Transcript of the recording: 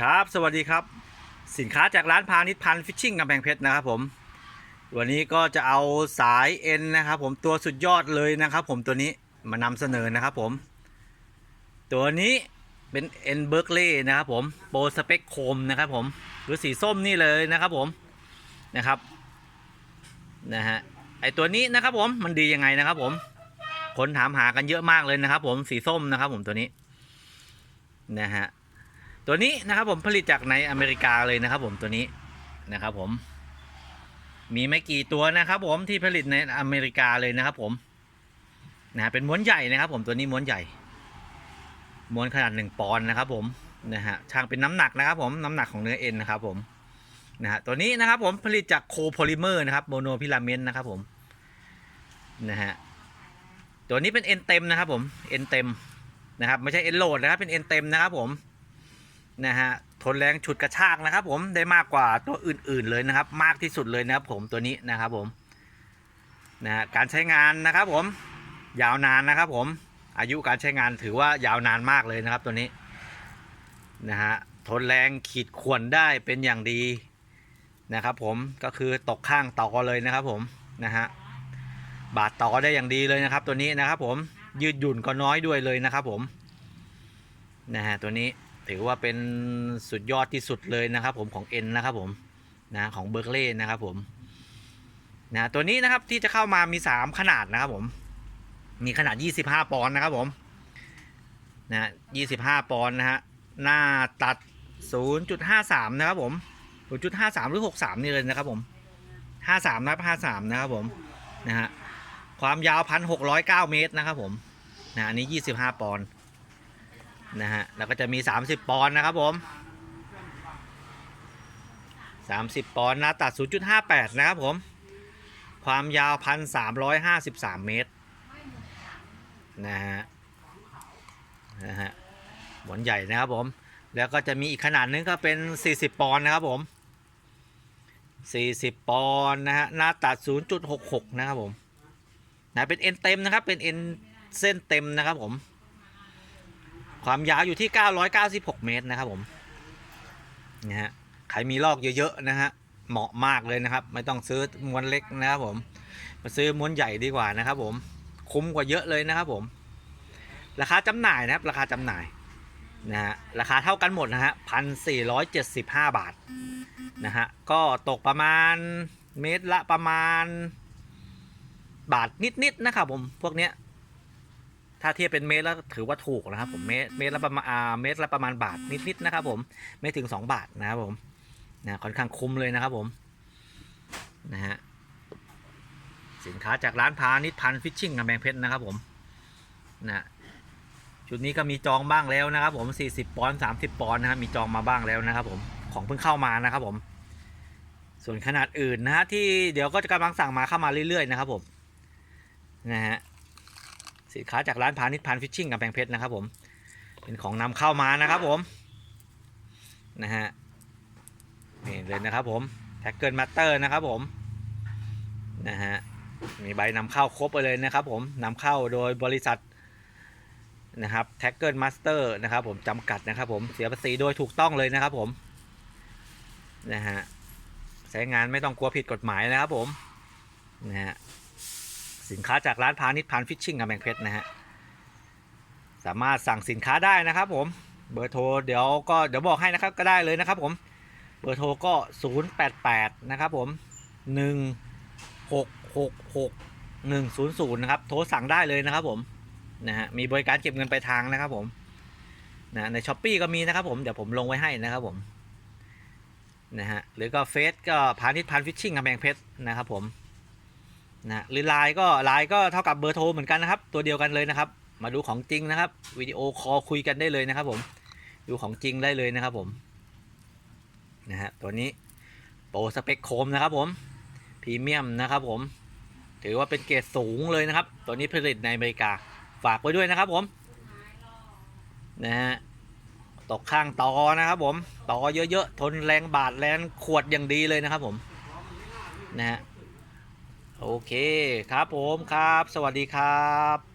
ครับ สวัสดีครับ สินค้าจากร้านพาณิชย์พันฟิชชิ่งกำแพงเพชรนะครับผม วันนี้ก็จะเอาสายเอ็นนะครับผมตัวสุดยอดเลยนะครับผมตัวนี้มานำเสนอนะครับผม ตัวนี้เป็นเอ็นเบิร์กเล่นะครับผมโปรสเปคโคมนะครับผมหรือสีส้มนี่เลยนะครับผมนะครับนะฮะไอตัวนี้นะครับผมมันดียังไงนะครับผมคนถามหากันเยอะมากเลยนะครับผมสีส้มนะครับผมตัวนี้นะฮะ ตัวนี้นะครับผมผลิตจากในอเมริกาเลยนะครับ ผมตัวนี้นะครับ ผม มีไม่กี่ตัวนะครับ ผมที่ผลิตในอเมริกาเลยนะครับ ผมนะเป็นม้วนใหญ่นะครับ ผมตัวนี้ม้วนใหญ่ ม้วนขนาดหนึ่งปอนด์นะครับ ผมนะฮะช่างเป็นน้ำหนักนะครับ ผมน้ำหนักของเนื้อเอ็นนะครับ ผมนะฮะตัวนี้นะครับ ผมผลิตจากโคโพลิเมอร์นะครับโมโนพิลาเมนต์นะครับ ผมนะฮะตัวนี้เป็นเอ็นเต็มนะครับ ผมเอ็นเต็มนะครับ ไม่ใช่เอ็นโหลดนะครับเป็นเอ็นเต็มนะครับ ผม นะฮะทนแรงฉุดกระชากนะครับ ผมได้มากกว่าตัวอื่น ๆเลยนะครับ มากที่สุดเลยนะครับ ผมตัวนี้นะครับผมนะฮะการใช้งานนะครับผมยาวนานนะครับ ผมอายุการใช้งานถือว่ายาวนานมากเลยนะครับตัวนี้นะฮะทนแรงขีดข่วนได้เป็นอย่างดีนะครับผมก็คือตกข้างต่อเลยนะครับผมนะฮะบาดต่อได้อย่างดีเลยนะครับ ตัวนี้นะครับผมยืดหยุ่นก็น้อยด้วยเลยนะครับผมนะฮะตัวนี้ ถือว่าเป็นสุดยอดที่สุดเลยนะครับ ผมของ N นะครับผมนะของเบอร์เกล่นะครับผมนะตัวนี้นะครับที่จะเข้ามามี 3 ขนาดนะครับผมมีขนาด 25 ปอนด์นะครับผมนะ25 ปอนด์นะฮะหน้าตัด 0.53 นะครับผม 0.53 หรือ 63 นี่เลยนะครับผม 53นะครับ53 นะครับผมนะฮะความยาว 1,609 เมตรนะครับผมนะอันนี้ 25 ปอนด์ นะฮะ แล้วก็จะมี 30 ปอนด์นะครับผม 30 ปอนด์นะตัด 0.58 นะครับผม ความยาว 1,353 เมตร นะฮะ นะฮะหมอนใหญ่นะครับผม แล้วก็จะมีอีกขนาดนึงก็เป็น 40 ปอนด์นะครับผม 40 ปอนด์นะฮะ หน้าตัด 0.66 นะครับผม นะ เป็นเอ็นเต็มนะครับ เป็นเอ็นเส้นเต็มนะครับผม ความยาวอยู่ที่ 996 เมตรนะครับผมนะฮะใครมีลอกเยอะๆนะฮะเหมาะมากเลยนะครับ ไม่ต้องซื้อม้วนเล็กนะครับผมมาซื้อม้วนใหญ่ดีกว่านะครับ ผมคุ้มกว่าเยอะเลยนะครับผม ราคาจำหน่ายนะครับ ราคาจำหน่ายนะฮะราคาเท่ากันหมดนะฮะพันสี่ร้อยเจ็ดสิบห้าบาทนะฮะก็ตกประมาณเมตรละประมาณบาทนิดๆนะครับผมพวกเนี้ย ถ้าเทียบเป็นเมตรแล้วถือว่าถูกนะครับผมเมตรเมตรละประมาณอ่าเมตรละประมาณบาทนิดๆนะครับผมไม่ถึง 2 บาทนะครับผมนะค่อนข้างคุ้มเลยนะครับผมนะฮะสินค้าจากร้านพาณิชย์พันฟิชชิ่งกำแพงเพชรนะครับผมนะชุดนี้ก็มีจองบ้างแล้วนะครับ ผม 40 ปอนด์30 ปอนด์นะครับมีจองมาบ้างแล้วนะครับผมของเพิ่งเข้ามานะครับผม ส่วนขนาดอื่นนะฮะที่เดี๋ยวก็จะกำลังสั่งมาเข้ามาเรื่อยๆนะครับผมนะฮะ สินค้าจากร้านพาณิชย์พันฟิชชิ่งกำแพงเพชรนะครับผมเป็นของนำเข้ามานะครับผมนะฮะนี่เลยนะครับผมแท็กเกิลมาสเตอร์นะครับผมนะฮะมีใบนำเข้าครบไปเลยนะครับผมนำเข้าโดยบริษัทนะครับแท็กเกิลมาสเตอร์นะครับผมจำกัดนะครับผมเสียภาษีโดยถูกต้องเลยนะครับผมนะฮะใช้งานไม่ต้องกลัวผิดกฎหมายนะครับผมนะฮะ สินค้าจากร้านพาณิชย์พันฟิชชิ่งกำแพงเพชรนะฮะสามารถสั่งสินค้าได้นะครับผมเบอร์โทรเดี๋ยวก็เดี๋ยวบอกให้นะครับก็ได้เลยนะครับผมเบอร์โทรก็ 088 นะครับผม 1666 100 นะครับ โทรสั่งได้เลยนะครับผมนะฮะมีบริการเก็บเงินปลายทางนะครับผมนะในช้อปปีก็มีนะครับผมเดี๋ยวผมลงไว้ให้นะครับผมนะฮะหรือก็เฟซก็พาณิชย์พันฟิชชิ่งกำแพงเพชรนะครับผม นะหรือไลน์ก็ไลน์ก็เท่ากับเบอร์โทรเหมือนกันนะครับ ตัวเดียวกันเลยนะครับ มาดูของจริงนะครับวิดีโอคอลคุยกันได้เลยนะครับ ผมดูของจริงได้เลยนะครับ ผมนะฮะตัวนี้โปรสเปคโคมนะครับ ผมพรีเมียมนะครับ ผม ถือว่าเป็นเกรดสูงเลยนะครับ ตัวนี้ผลิตในอเมริกาฝากไว้ด้วยนะครับ ผมนะฮะตกข้างต่อนะครับ ผมต่อเยอะๆทนแรงบาดแรงขวดอย่างดีเลยนะครับ ผมนะฮะ โอเคครับผมครับ สวัสดีครับ